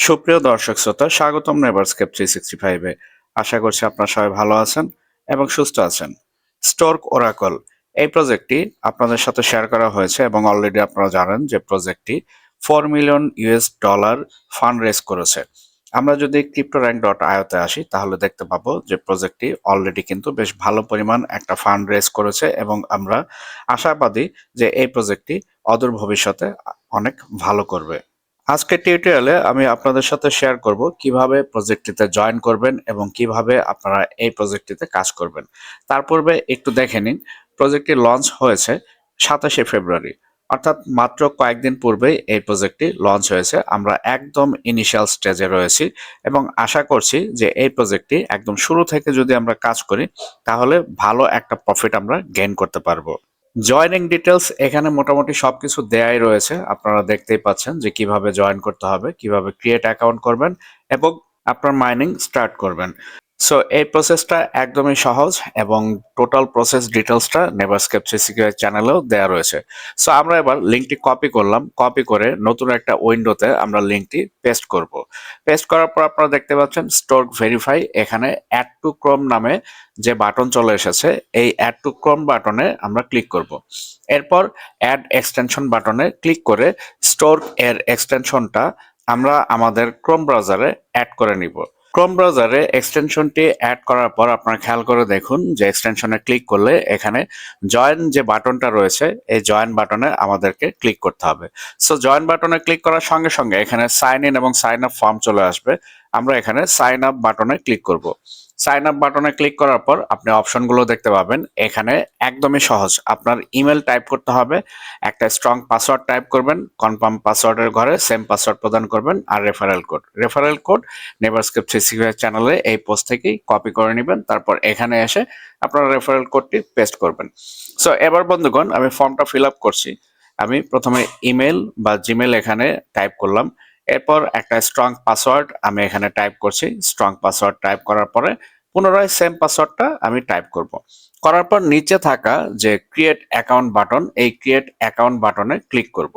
সুপ্রিয় দর্শক শ্রোতা, স্বাগতম নেভারস্কেপ থ্রি সিক্সটি ফাইভে আশা করছি আপনারা সবাই ভালো আছেন এবং সুস্থ আছেন। স্টোর্ক ওরাকল এই প্রজেক্টটি আপনাদের সাথে শেয়ার করা হয়েছে এবং অলরেডি আপনারা জানেন যে প্রজেক্টটি four million US dollar fund raise করেছে। আমরা যদি ক্রিপ্টো র্যাঙ্ক ডট আয়তে আসি, তাহলে দেখতে পাবো যে প্রজেক্টটি অলরেডি কিন্তু বেশ ভালো পরিমাণ একটা ফান্ড রেজ করেছে এবং আমরা আশাবাদী যে এই প্রজেক্টটি অদূর ভবিষ্যতে অনেক ভালো করবে। আজকের টিউটোরিয়ালে আমি আপনাদের সাথে শেয়ার করব কীভাবে প্রজেক্টটিতে জয়েন করবেন এবং কীভাবে আপনারা এই প্রজেক্টটিতে কাজ করবেন। তার পূর্বে একটু দেখে নিন প্রজেক্টটি লঞ্চ হয়েছে সাতাশে ফেব্রুয়ারি, অর্থাৎ মাত্র কয়েকদিন পূর্বেই এই প্রজেক্টটি লঞ্চ হয়েছে। আমরা একদম ইনিশিয়াল স্টেজে রয়েছি এবং আশা করছি যে এই প্রজেক্টটি একদম শুরু থেকে যদি আমরা কাজ করি, তাহলে ভালো একটা প্রফিট আমরা গেইন করতে পারব। জয়েনিং ডিটেলস এখানে মোটামুটি সবকিছু দেয়াই রয়েছে। আপনারা দেখতেই পাচ্ছেন যে কীভাবে জয়েন করতে হবে, কীভাবে ক্রিয়েট অ্যাকাউন্ট করবেন এবং আপনার মাইনিং স্টার্ট করবেন। সো এই প্রসেসটা একদমই সহজ এবং টোটাল প্রসেস ডিটেলসটা নেভারস্কেপ সিকিউর চ্যানেলেও দেওয়া রয়েছে। সো আমরা এবার লিঙ্কটি কপি করলাম। কপি করে নতুন একটা উইন্ডোতে আমরা লিঙ্কটি পেস্ট করব। পেস্ট করার পর আপনারা দেখতে পাচ্ছেন স্টোর ভেরিফাই এখানে অ্যাড টু ক্রোম নামে যে বাটন চলে এসেছে, এই অ্যাড টু ক্রোম বাটনে আমরা ক্লিক করব। এরপর অ্যাড এক্সটেনশন বাটনে ক্লিক করে স্টোর এর এক্সটেনশনটা আমরা আমাদের ক্রোম ব্রাউজারে অ্যাড করে নিব। ক্রোম ব্রাউজারে এক্সটেনশনটি অ্যাড করার পর আপনারা খেয়াল করে দেখুন যে এক্সটেনশনে ক্লিক করলে এখানে জয়েন যে বাটনটা রয়েছে, এই জয়েন বাটনে আমাদেরকে ক্লিক করতে হবে। সো জয়েন বাটনে ক্লিক করার সঙ্গে সঙ্গে এখানে সাইন ইন এবং সাইন আপ ফর্ম চলে আসবে। আমরা এখানে সাইন আপ বাটনে ক্লিক করব। সাইন আপ বাটনে ক্লিক করার পর আপনি অপশনগুলো দেখতে পাবেন। এখানে একদমই সহজ। আপনার ইমেল টাইপ করতে হবে, একটা স্ট্রং পাসওয়ার্ড টাইপ করবেন কনফার্ম পাসওয়ার্ডের ঘরে সেম পাসওয়ার্ড প্রদান করবেন আর রেফারেল কোড রেফারেল কোড নেভারস্ক্রিপ্ট সিক্স চ্যানেলে এই পোস্ট থেকেই কপি করে নেবেন, তারপর এখানে এসে আপনার রেফারেল কোডটি পেস্ট করবেন। সো এবার বন্ধুগণ, আমি ফর্মটা ফিল আপ করছি। আমি প্রথমে ইমেল বা জিমেল এখানে টাইপ করলাম। এরপর একটা স্ট্রং পাসওয়ার্ড আমি এখানে টাইপ করছি। স্ট্রং পাসওয়ার্ড টাইপ করার পরে পুনরায় সেম পাসওয়ার্ডটা আমি টাইপ করব। করার পর নিচে থাকা যে ক্রিয়েট অ্যাকাউন্ট বাটন এই ক্রিয়েট অ্যাকাউন্ট বাটনে ক্লিক করব।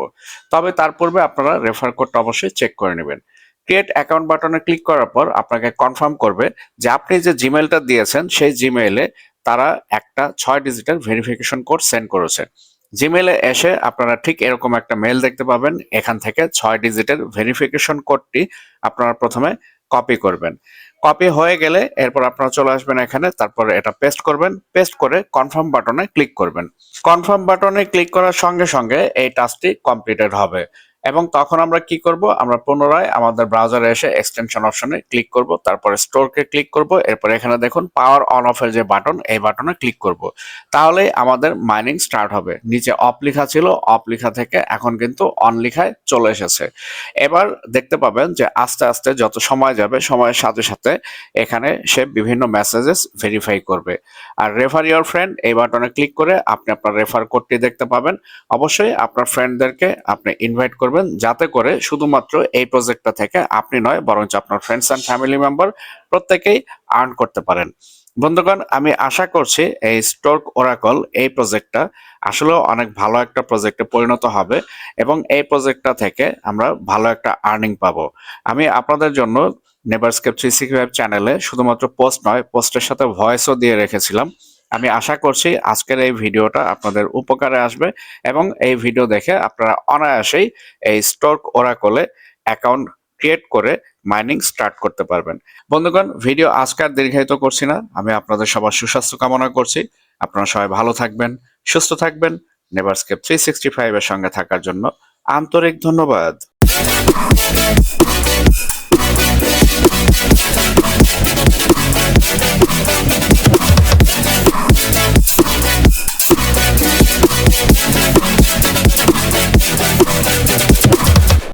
তবে তার পূর্বে আপনারা রেফার কোডটা অবশ্যই চেক করে নেবেন। ক্রিয়েট অ্যাকাউন্ট বাটনে ক্লিক করার পর আপনাকে কনফার্ম করবে যে আপনি যে জিমেলটা দিয়েছেন, সেই জিমেইলে তারা একটা ছয় ডিজিটাল ভেরিফিকেশন কোড সেন্ড করেছে। জিমেলে এসে আপনারা ঠিক এরকম একটা মেল দেখতে পাবেন। এখান থেকে ছয় ডিজিটের ভেরিফিকেশন কোডটি আপনারা প্রথমে কপি করবেন। কপি হয়ে গেলে এরপর আপনারা চলে আসবেন এখানে, তারপর এটা পেস্ট করবেন। পেস্ট করে কনফার্ম বাটনে ক্লিক করবেন। কনফার্ম বাটনে ক্লিক করার সঙ্গে সঙ্গে এই টাস্কটি কমপ্লিটেড হবে। এবং তখন আমরা কি করব? আমরা পুনরায় আমাদের ব্রাউজারে এসে এক্সটেনশন অপশনে ক্লিক করব, তারপরে স্টোরকে ক্লিক করব, এরপর এখানে দেখুন পাওয়ার অন অফের যে বাটন এই বাটনে ক্লিক করব। তাহলে আমাদের মাইনিং স্টার্ট হবে। নিচে অফ লেখা ছিল অফ লেখা থেকে এখন কিন্তু অন লেখায় চলে এসেছে। এবার দেখতে পাবেন যে আস্তে আস্তে যত সময় যাবে, সময়ের সাথে সাথে এখানে সে বিভিন্ন মেসেজেস ভেরিফাই করবে। আর রেফার ইওর ফ্রেন্ড এই বাটনে ক্লিক করে আপনি আপনার রেফার কোডটি দেখতে পাবেন। অবশ্যই আপনার ফ্রেন্ডদেরকে আপনি ইনভাইট করবেন। যাতে করে শুধুমাত্র এই প্রজেক্টটা থেকে আপনি নয়, বরঞ্চ আপনার ফ্রেন্ডস অ্যান্ড ফ্যামিলি মেম্বার প্রত্যেকেই আর্ন করতে পারেন। বন্ধুগণ, আমি আশা করছি এই স্টোর্ক ওরাকল এই প্রজেক্টটা আসলেও অনেক ভালো একটা প্রজেক্টে পরিণত হবে এবং এই প্রজেক্টটা থেকে আমরা ভালো একটা আর্নিং পাবো। আমি আপনাদের জন্য নেভারস্কেপ থ্রি সিক্স চ্যানেলে শুধুমাত্র পোস্ট নয় পোস্টের সাথে ভয়েসও দিয়ে রেখেছিলাম। আমি আশা করছি আজকের এই ভিডিওটা আপনাদের উপকারে আসবে এবং এই ভিডিও দেখে আপনারা অনায়াসেই এই স্টোর্ক ওরাকলে অ্যাকাউন্ট ক্রিয়েট করে মাইনিং স্টার্ট করতে পারবেন। বন্ধুগণ, ভিডিও আজকার দীর্ঘায়িত করছি না। আমি আপনাদের সবার সুস্বাস্থ্য কামনা করছি। আপনারা সবাই ভালো থাকবেন, সুস্থ থাকবেন। নেভারস্কেপ থ্রি সিক্সটি ফাইভের সঙ্গে থাকার জন্য আন্তরিক ধন্যবাদ।